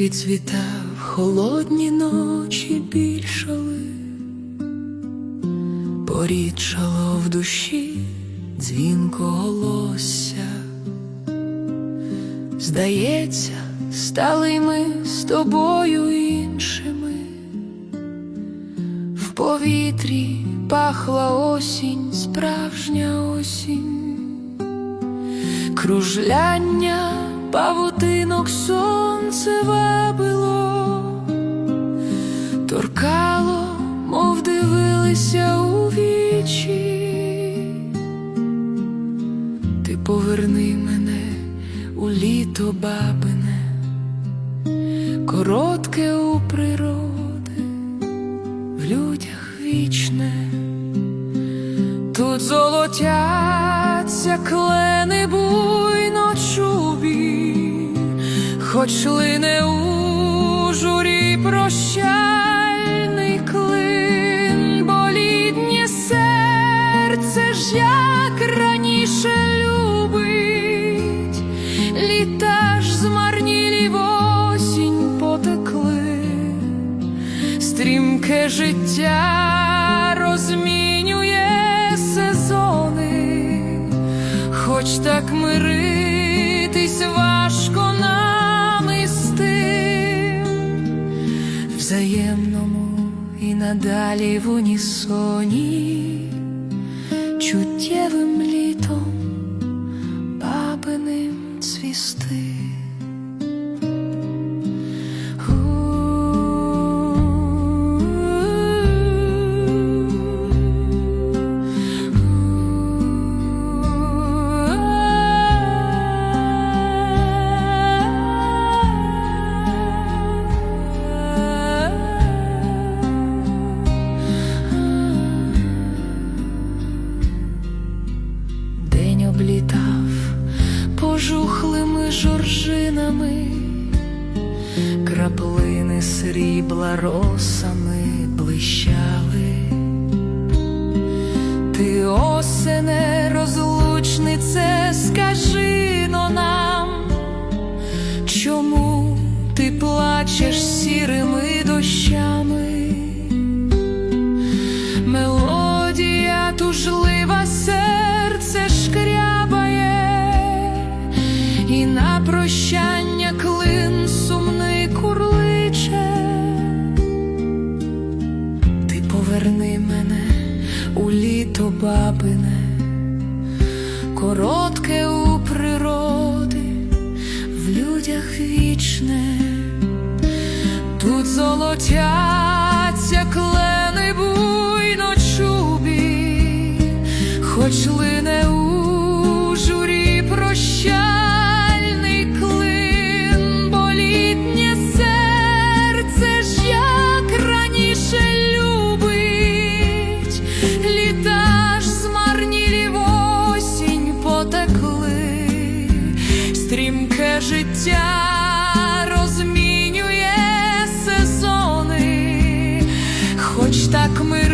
відцвітав, холодні ночі більшали, порідшало в душі дзвінко голосся. Здається, стали ми з тобою іншими. В повітрі пахла осінь, справжня осінь кружляння павутинок сонце вабило, торкало, мов дивилися у вічі. Ти поверни мене у літо бабине, коротке у природи, в людях вічне. Тут золотяться клени чубі, хоч лине у журі прощальний клин, бо серце ж як раніше любить, літа ж змарнілі в осінь потекли. Стрімке життя розмінює сезони, хоч так миритись важко нам взаємному і надалі в унісоні, чуттєвим літом бабиним цвісти. Жоржинами, краплини срібла росами блищали. Ти осене прощання клин сумний курличе. Ти поверни мене у літо бабине, коротке у природи, в людях вічне. Тут золотяться клени буйно чубі, хоч лине життя розмінює сезони, хоч так ми.